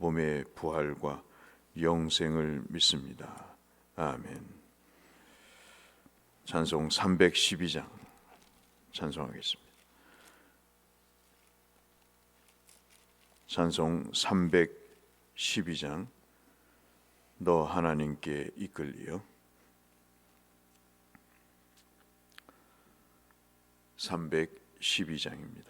몸의 부활과 영생을 믿습니다. 아멘. 찬송 312장 찬송하겠습니다. 찬송 312장 너 하나님께 이끌리어 312장입니다.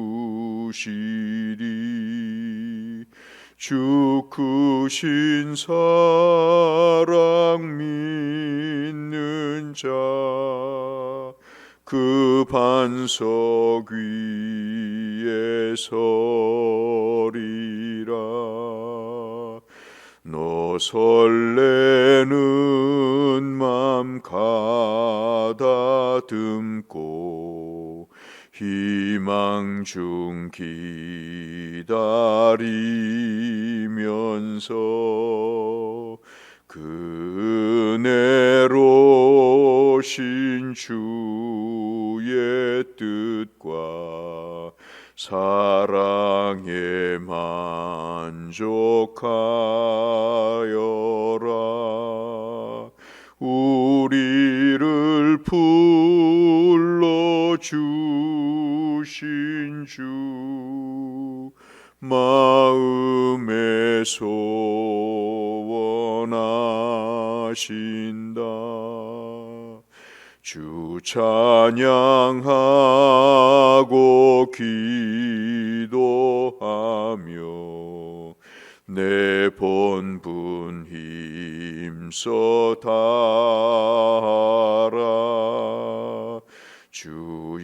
시리. 주 크신 사랑 믿는 자 그 반석 위에 서리라. 너 설레는 맘 가다듬고 희망 중 기다리면서 그네로 신 주의 뜻과 사랑에 만족하여라. 우리를 불러 주 신 주 마음에 소원하신다. 주 찬양하고 기도하며 내 본분 힘써 다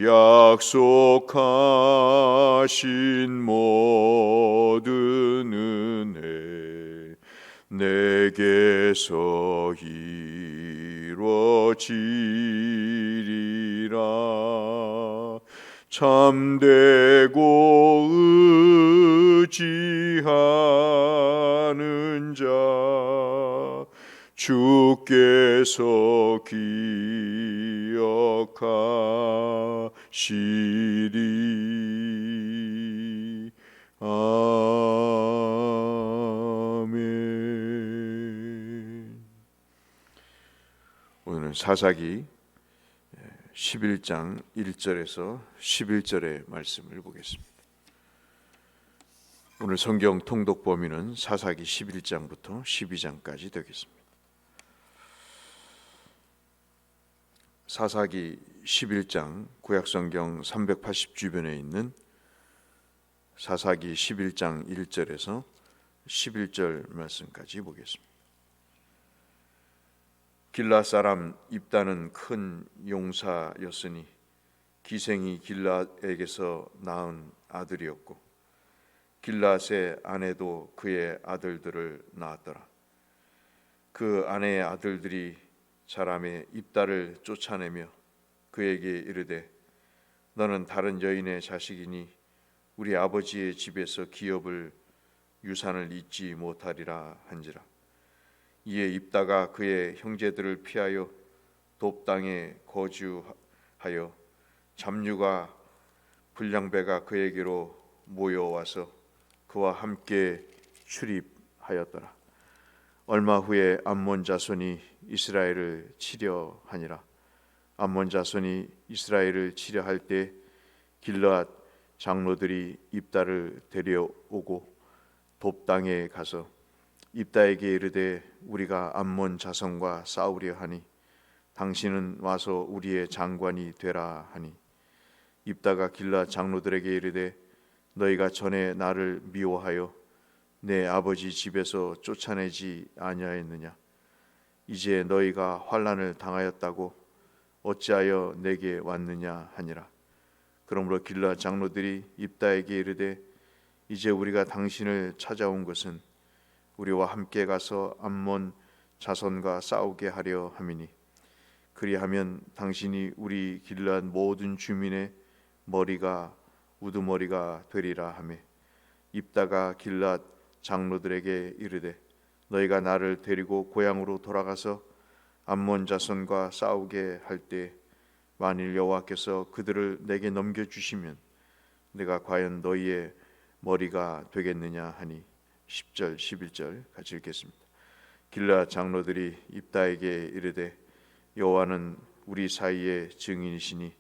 약속하신 모든 은혜 내게서 이루어지리라. 참되고 의지하는 자 주께서 기억하 시리 아멘 오늘은 사사기 11장 1절에서 11절의 말씀을 보겠습니다. 오늘 성경 통독 범위는 사사기 11장부터 12장까지 되겠습니다. 사사기 11장 구약 성경 380 주변에 있는 사사기 11장 1절에서 11절 말씀까지 보겠습니다. 길라 사람 입다는 큰 용사였으니 기생이 길라에게서 낳은 아들이었고 길라의 아내도 그의 아들들을 낳았더라. 그 아내의 아들들이 자람의 입다를 쫓아내며 그에게 이르되 너는 다른 여인의 자식이니 우리 아버지의 집에서 기업을 유산을 잊지 못하리라 한지라 이에 입다가 그의 형제들을 피하여 돕 땅에 거주하여 잡류가 불량배가 그에게로 모여와서 그와 함께 출입하였더라. 얼마 후에 암몬 자손이 이스라엘을 치려 하니라. 암몬 자손이 이스라엘을 치려 할 때 길르앗 장로들이 입다를 데려오고 돕 땅에 가서 입다에게 이르되 우리가 암몬 자손과 싸우려 하니 당신은 와서 우리의 장관이 되라 하니 입다가 길라 장로들에게 이르되 너희가 전에 나를 미워하여 내 아버지 집에서 쫓아내지 아니하였느냐? 이제 너희가 환란을 당하였다고 어찌하여 내게 왔느냐 하니라. 그러므로 길라 장로들이 입다에게 이르되 이제 우리가 당신을 찾아온 것은 우리와 함께 가서 암몬 자손과 싸우게 하려 함이니 그리하면 당신이 우리 길앗 모든 주민의 머리가 우두머리가 되리라 하매 입다가 길앗 장로들에게 이르되 너희가 나를 데리고 고향으로 돌아가서 암몬 자손과 싸우게 할 때 만일 여호와께서 그들을 내게 넘겨 주시면 내가 과연 너희의 머리가 되겠느냐 하니 10절 11절 같이 읽겠습니다. 길라 장로들이 입다에게 이르되 여호와는 우리 사이의 증인이시니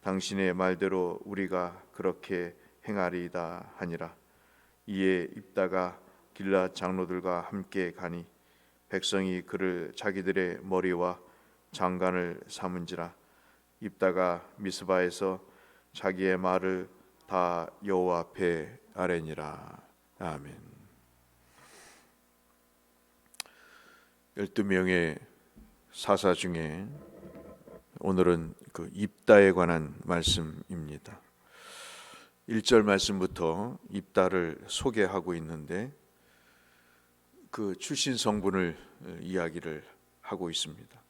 당신의 말대로 우리가 그렇게 행하리이다 하니라 이에 입다가 길라 장로들과 함께 가니 백성이 그를 자기들의 머리와 장관을 삼은지라 입다가 미스바에서 자기의 말을 다 여호와 앞에 아뢰니라 아멘. 열두 명의 사사 중에 오늘은 그 입다에 관한 말씀입니다. 1절 말씀부터 입다를 소개하고 있는데 그 출신 성분을 이야기를 하고 있습니다.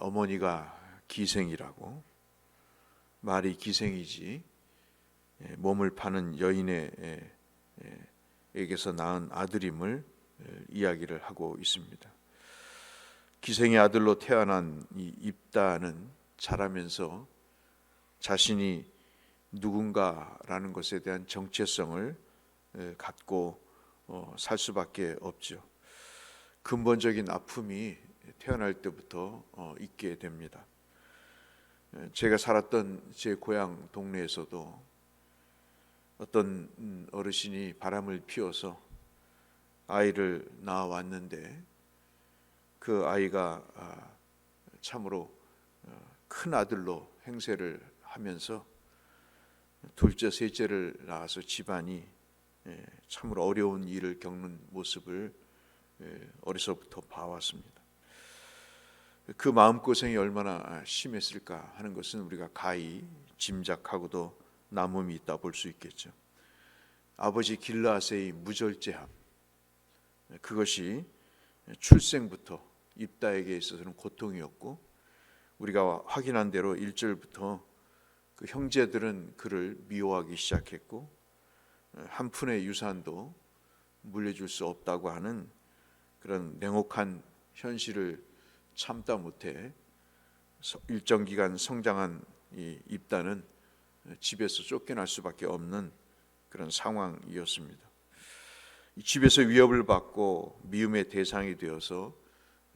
어머니가 기생이라고 말이 기생이지 몸을 파는 여인에게서 낳은 아들임을 이야기를 하고 있습니다. 기생의 아들로 태어난 이 입다는 자라면서 자신이 누군가라는 것에 대한 정체성을 갖고 어, 살 수밖에 없죠. 근본적인 아픔이 태어날 때부터 어, 있게 됩니다. 제가 살았던 제 고향 동네에서도 어떤 음, 어르신이 바람을 피워서 아이를 낳아왔는데 그 아이가 아, 참으로 어, 큰 아들로 행세를 하면서 둘째, 셋째를 낳아서 집안이 예, 참으로 어려운 일을 겪는 모습을 예, 어려서부터 봐왔습니다. 그 마음 고생이 얼마나 심했을까 하는 것은 우리가 가히 짐작하고도 남음이 있다 볼 수 있겠죠. 아버지 길라세의 무절제함 그것이 출생부터 입다에게 있어서는 고통이었고 우리가 확인한 대로 1절부터 그 형제들은 그를 미워하기 시작했고 한 푼의 유산도 물려줄 수 없다고 하는 그런 냉혹한 현실을 참다 못해 일정 기간 성장한 이 입다는 집에서 쫓겨날 수밖에 없는 그런 상황이었습니다. 집에서 위협을 받고 미움의 대상이 되어서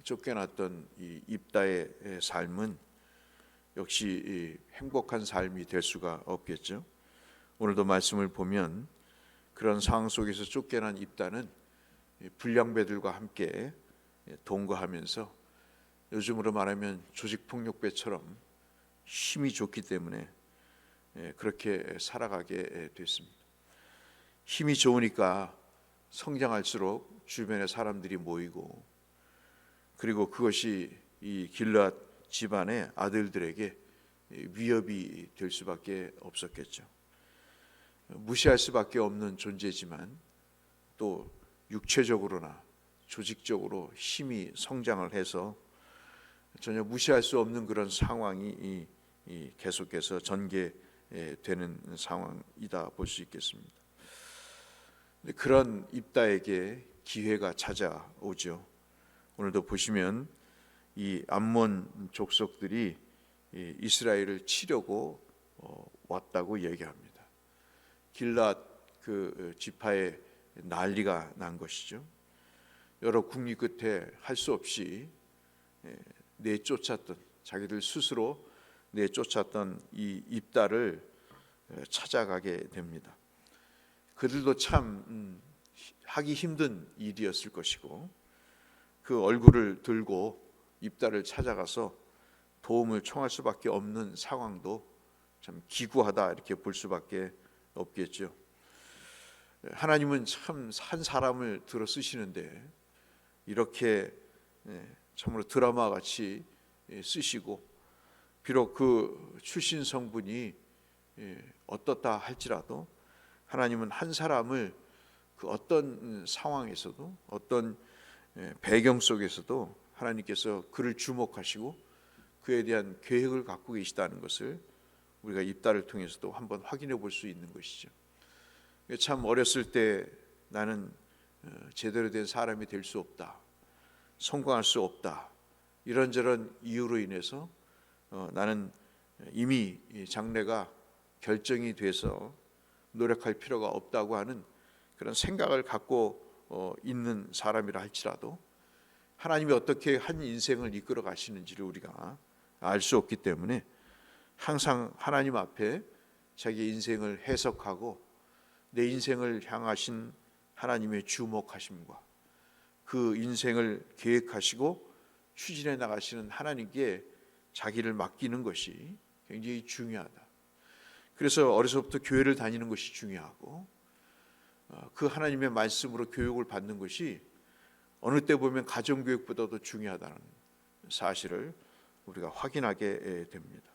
쫓겨났던 이 입다의 삶은 역시 행복한 삶이 될 수가 없겠죠. 오늘도 말씀을 보면 그런 상황 속에서 쫓겨난 입다는 불량배들과 함께 동거하면서 요즘으로 말하면 조직폭력배처럼 힘이 좋기 때문에 그렇게 살아가게 됐습니다. 힘이 좋으니까 성장할수록 주변에 사람들이 모이고 그리고 그것이 이 길앗 집안의 아들들에게 위협이 될 수밖에 없었겠죠. 무시할 수밖에 없는 존재지만 또 육체적으로나 조직적으로 힘이 성장을 해서 전혀 무시할 수 없는 그런 상황이 계속해서 전개되는 상황이다 볼 수 있겠습니다. 그런 입다에게 기회가 찾아오죠. 오늘도 보시면 이 암몬 족속들이 이 이스라엘을 치려고 어, 왔다고 얘기합니다. 길랏 그 지파에 난리가 난 것이죠. 여러 국리 끝에 할 수 없이 예, 내쫓았던 자기들 스스로 내쫓았던 이 입다를 예, 찾아가게 됩니다. 그들도 참 음, 하기 힘든 일이었을 것이고 그 얼굴을 들고 입다를 찾아가서 도움을 청할 수밖에 없는 상황도 참 기구하다 이렇게 볼 수밖에 없겠죠. 하나님은 참 한 사람을 들어 쓰시는데 이렇게 예, 참으로 드라마 같이 예, 쓰시고 비록 그 출신 성분이 예, 어떻다 할지라도 하나님은 한 사람을 그 어떤 상황에서도 어떤 배경 속에서도 하나님께서 그를 주목하시고 그에 대한 계획을 갖고 계시다는 것을 우리가 입다를 통해서도 한번 확인해 볼 수 있는 것이죠. 참 어렸을 때 나는 어, 제대로 된 사람이 될 수 없다. 성공할 수 없다. 이런저런 이유로 인해서 어, 나는 이미 장래가 결정이 돼서 노력할 필요가 없다고 하는 그런 생각을 갖고 어, 있는 사람이라 할지라도 하나님이 어떻게 한 인생을 이끌어 가시는지를 우리가 알 수 없기 때문에 항상 하나님 앞에 자기 인생을 해석하고 내 인생을 향하신 하나님의 주목하심과 그 인생을 계획하시고 추진해 나가시는 하나님께 자기를 맡기는 것이 굉장히 중요하다. 그래서 어려서부터 교회를 다니는 것이 중요하고 어, 그 하나님의 말씀으로 교육을 받는 것이 어느 때 보면 가정 교육보다도 중요하다는 사실을 우리가 확인하게 됩니다.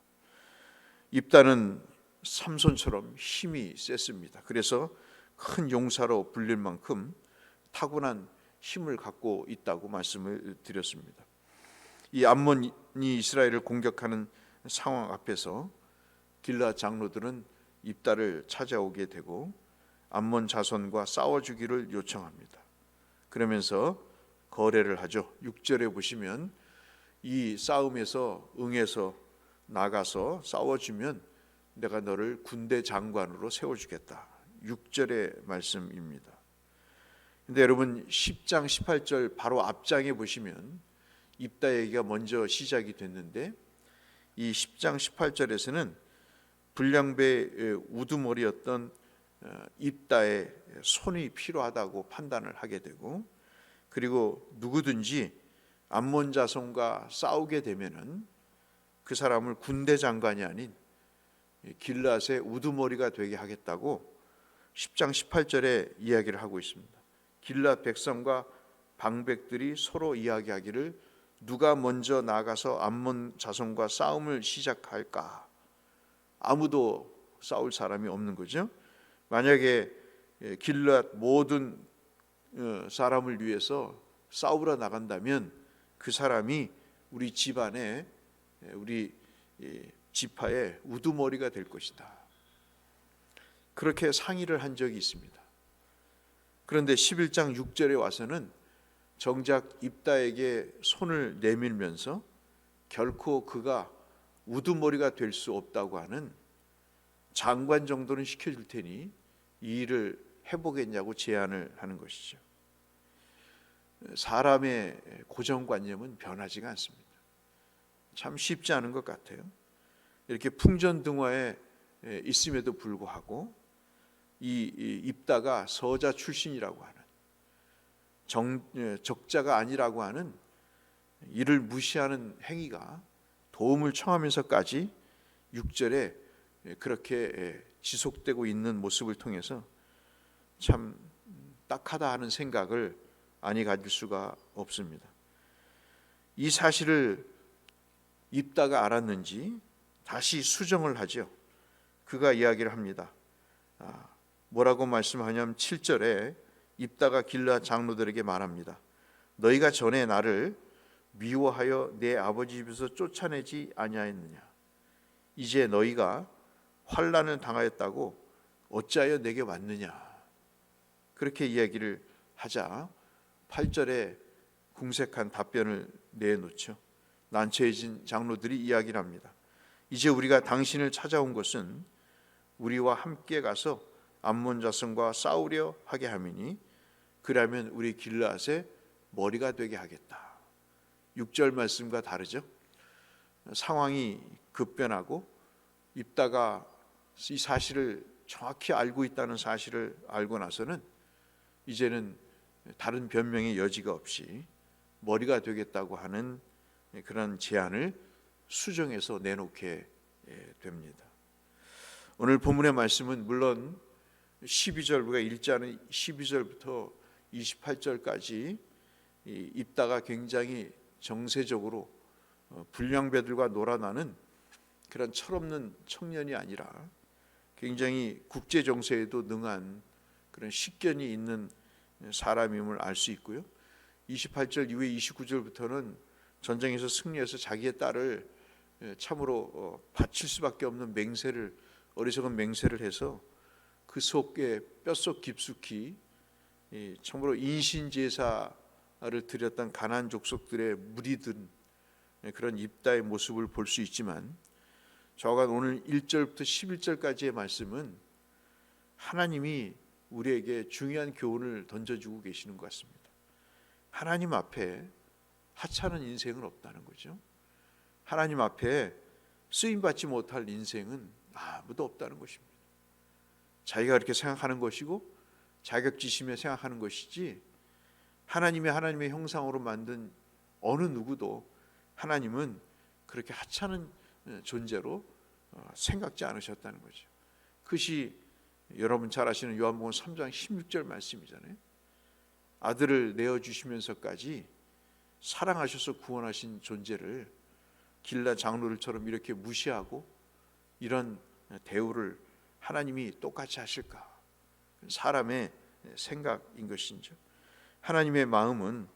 입다는 삼손처럼 힘이 셌습니다. 그래서 큰 용사로 불릴 만큼 타고난 힘을 갖고 있다고 말씀을 드렸습니다. 이 암몬이 이스라엘을 공격하는 상황 앞에서 길라 장로들은 입다를 찾아오게 되고 암몬 자손과 싸워 주기를 요청합니다. 그러면서 거래를 하죠. 6절에 보시면 이 싸움에서 응해서 나가서 싸워주면 내가 너를 군대 장관으로 세워주겠다. 6절의 말씀입니다. 근데 여러분 10장 18절 바로 앞장에 보시면 입다 얘기가 먼저 시작이 됐는데 이 10장 18절에서는 불량배 우두머리였던 어, 입다의 손이 필요하다고 판단을 하게 되고 그리고 누구든지 암몬 자손과 싸우게 되면은 그 사람을 군대 장관이 아닌 길랏의 우두머리가 되게 하겠다고 10장 18절에 이야기를 하고 있습니다. 길랏 백성과 방백들이 서로 이야기하기를 누가 먼저 나가서 암몬 자손과 싸움을 시작할까? 아무도 싸울 사람이 없는 거죠. 만약에 길랏 모든 어, 사람을 위해서 싸우러 나간다면 그 사람이 우리 집안에 우리 지파의 우두머리가 될 것이다. 그렇게 상의를 한 적이 있습니다. 그런데 11장 6절에 와서는 정작 입다에게 손을 내밀면서 결코 그가 우두머리가 될 수 없다고 하는 장관 정도는 시켜줄 테니 이 일을 해보겠냐고 제안을 하는 것이죠. 사람의 고정관념은 변하지가 않습니다. 참 쉽지 않은 것 같아요. 이렇게 풍전등화에 있음에도 불구하고 이 입다가 서자 출신이라고 하는 정, 적자가 아니라고 하는 이를 무시하는 행위가 도움을 청하면서까지 6절에 그렇게 지속되고 있는 모습을 통해서 참 딱하다 하는 생각을 아니 가질 수가 없습니다. 이 사실을 입다가 알았는지 다시 수정을 하죠. 그가 이야기를 합니다. 아, 뭐라고 말씀하냐면 7절에 입다가 길라 장로들에게 말합니다. 너희가 전에 나를 미워하여 내 아버지 집에서 쫓아내지 아니하였느냐? 이제 너희가 환란을 당하였다고 어찌하여 내게 왔느냐? 그렇게 이야기를 하자 8절에 궁색한 답변을 내놓죠. 난처해진 장로들이 이야기를 합니다. 이제 우리가 당신을 찾아온 것은 우리와 함께 가서 암몬 자손과 싸우려 하게 함이니 그러면 우리 길라앗의 머리가 되게 하겠다. 6절 말씀과 다르죠. 상황이 급변하고 입다가 이 사실을 정확히 알고 있다는 사실을 알고 나서는 이제는 다른 변명의 여지가 없이 머리가 되겠다고 하는 그런 제안을 수정해서 내놓게 됩니다. 오늘 본문의 말씀은 물론 12절 우리가 않은 12절부터 28절까지 입다가 굉장히 정세적으로 어, 불량배들과 놀아나는 그런 철없는 청년이 아니라 굉장히 국제 정세에도 능한 그런 식견이 있는 사람임을 알 수 있고요. 28절 이후에 29절부터는 전쟁에서 승리해서 자기의 딸을 예, 참으로 어, 바칠 수밖에 없는 맹세를 어리석은 맹세를 해서 그 속에 뼛속 깊숙이 이 참으로 인신 제사를 드렸던 가난 족속들의 무리든 예, 그런 입다의 모습을 볼 수 있지만 저가 오늘 1절부터 11절까지의 말씀은 하나님이 우리에게 중요한 교훈을 던져주고 계시는 것 같습니다. 하나님 앞에 하찮은 인생은 없다는 거죠. 하나님 앞에 쓰임 받지 못할 인생은 아무도 없다는 것입니다. 자기가 그렇게 생각하는 것이고 자격지심에 생각하는 것이지 하나님의 하나님의 형상으로 만든 어느 누구도 하나님은 그렇게 하찮은 존재로 어, 생각지 않으셨다는 거죠. 그것이 여러분 잘 아시는 요한복음 3장 16절 말씀이잖아요. 아들을 내어 주시면서까지 사랑하셔서 구원하신 존재를 길라 장로들처럼 이렇게 무시하고 이런 대우를 하나님이 똑같이 하실까? 사람의 생각인 것인죠. 하나님의 마음은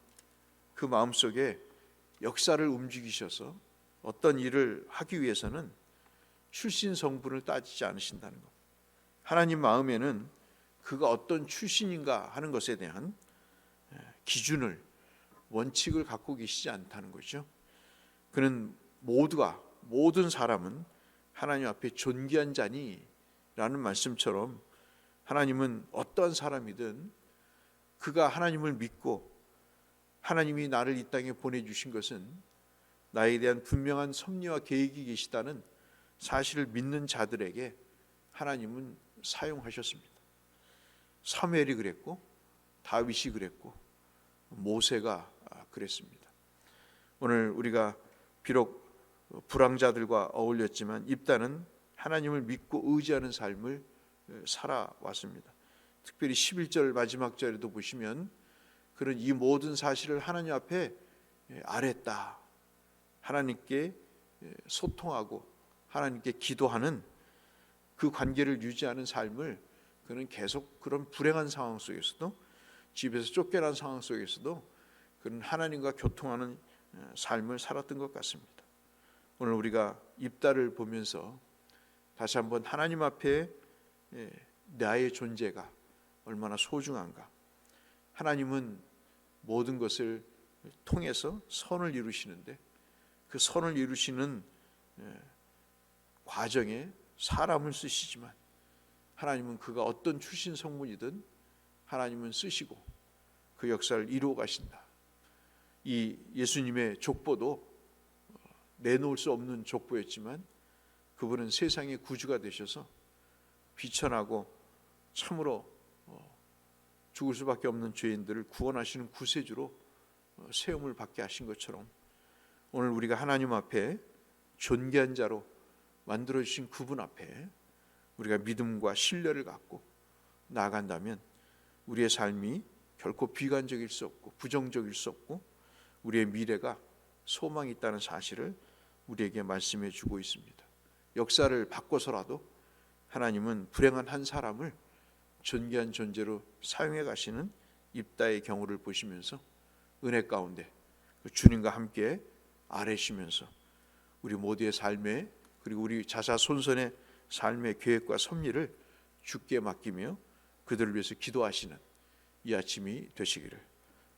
그 마음 속에 역사를 움직이셔서 어떤 일을 하기 위해서는 출신 성분을 따지지 않으신다는 것. 하나님 마음에는 그가 어떤 출신인가 하는 것에 대한 기준을 원칙을 갖고 계시지 않다는 거죠. 그는 모두가 모든 사람은 하나님 앞에 존귀한 자니라는 말씀처럼 하나님은 어떠한 사람이든 그가 하나님을 믿고 하나님이 나를 이 땅에 보내 주신 것은 나에 대한 분명한 섭리와 계획이 계시다는 사실을 믿는 자들에게 하나님은 사용하셨습니다. 사무엘이 그랬고 다윗이 그랬고 모세가 그랬습니다. 오늘 우리가 비록 불황자들과 어울렸지만 입다는 하나님을 믿고 의지하는 삶을 살아왔습니다. 특별히 11절 마지막 절에도 보시면 그런 이 모든 사실을 하나님 앞에 아랬다. 하나님께 소통하고 하나님께 기도하는 그 관계를 유지하는 삶을 그는 계속 그런 불행한 상황 속에서도 집에서 쫓겨난 상황 속에서도 그는 하나님과 교통하는 삶을 살았던 것 같습니다. 오늘 우리가 입다를 보면서 다시 한번 하나님 앞에 나의 존재가 얼마나 소중한가. 하나님은 모든 것을 통해서 선을 이루시는데 그 선을 이루시는 과정에 사람을 쓰시지만 하나님은 그가 어떤 출신 성문이든 하나님은 쓰시고 그 역사를 이루어 가신다. 이 예수님의 족보도 내놓을 수 없는 족보였지만 그분은 세상의 구주가 되셔서 비천하고 참으로 어, 죽을 수밖에 없는 죄인들을 구원하시는 구세주로 어, 세움을 받게 하신 것처럼 오늘 우리가 하나님 앞에 존귀한 자로 만들어 주신 그분 앞에 우리가 믿음과 신뢰를 갖고 나아간다면 우리의 삶이 결코 비관적일 수 없고 부정적일 수 없고 우리의 미래가 소망이 있다는 사실을 우리에게 말씀해 주고 있습니다. 역사를 바꿔서라도 하나님은 불행한 한 사람을 존귀한 존재로 사용해 가시는 입다의 경우를 보시면서 은혜 가운데 그 주님과 함께 아뢰시면서 우리 모두의 삶에 그리고 우리 자사손손의 삶의 계획과 섭리를 주께 맡기며 그들을 위해서 기도하시는 이 아침이 되시기를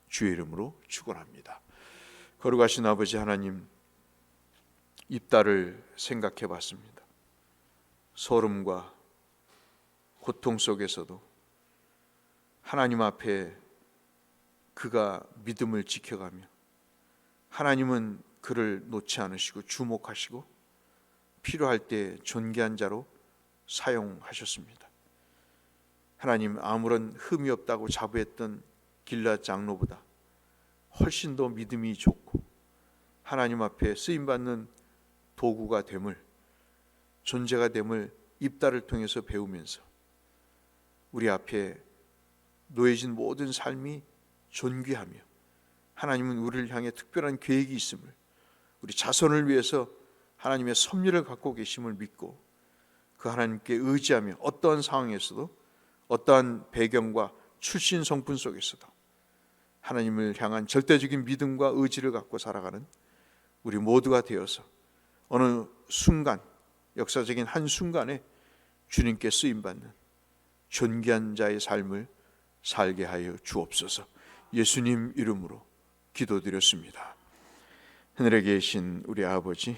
주의 이름으로 축원합니다. 거룩하신 아버지 하나님 입다를 생각해 봤습니다. 소름과 고통 속에서도 하나님 앞에 그가 믿음을 지켜가며 하나님은 그를 놓지 않으시고 주목하시고 필요할 때 존귀한 자로 사용하셨습니다. 하나님 아무런 흠이 없다고 자부했던 길라 장로보다 훨씬 더 믿음이 좋고 하나님 앞에 쓰임 받는 도구가 됨을 존재가 됨을 입다를 통해서 배우면서 우리 앞에 놓여진 모든 삶이 존귀하며 하나님은 우리를 향해 특별한 계획이 있음을 우리 자손을 위해서 하나님의 섭리를 갖고 계심을 믿고 그 하나님께 의지하며 어떠한 상황에서도 어떠한 배경과 출신 성분 속에서도 하나님을 향한 절대적인 믿음과 의지를 갖고 살아가는 우리 모두가 되어서 어느 순간 역사적인 한 순간에 주님께 쓰임 받는 존귀한 자의 삶을 살게 하여 주옵소서. 예수님 이름으로 기도드렸습니다. 하늘에 계신 우리 아버지,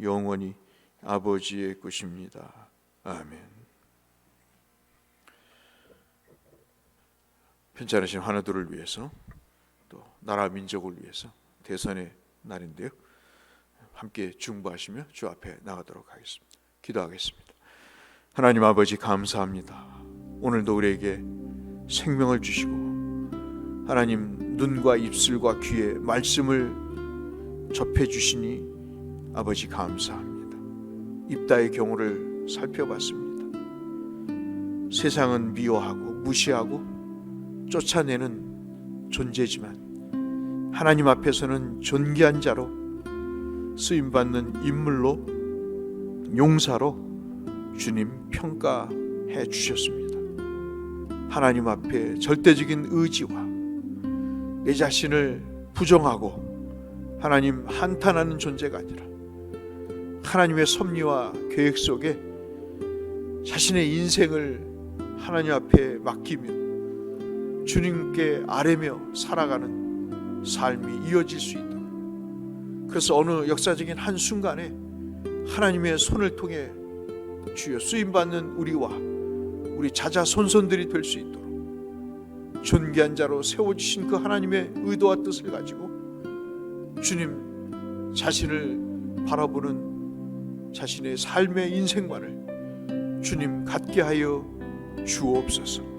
영원히 아버지의 것입니다. 아멘. 편찮으신 환우들을 위해서 또 나라 민족을 위해서 대선의 날인데요. 함께 중보하시며 주 앞에 나가도록 하겠습니다. 기도하겠습니다. 하나님 아버지 감사합니다. 오늘도 우리에게 생명을 주시고 하나님 눈과 입술과 귀에 말씀을 접해 주시니 아버지 감사합니다. 입다의 경우를 살펴봤습니다. 세상은 미워하고 무시하고 쫓아내는 존재지만 하나님 앞에서는 존귀한 자로 쓰임 받는 인물로 용사로 주님 평가해 주셨습니다. 하나님 앞에 절대적인 의지와 내 자신을 부정하고 하나님 한탄하는 존재가 아니라 하나님의 섭리와 계획 속에 자신의 인생을 하나님 앞에 맡기며 주님께 아뢰며 살아가는 삶이 이어질 수 있도록. 그래서 어느 역사적인 한 순간에 하나님의 손을 통해 주여 쓰임 받는 우리와 우리 자자 손손들이 될 수 있도록 존귀한 자로 세워 주신 그 하나님의 의도와 뜻을 가지고 주님 자신을 바라보는 자신의 삶의 인생관을 주님 갖게 하여 주옵소서.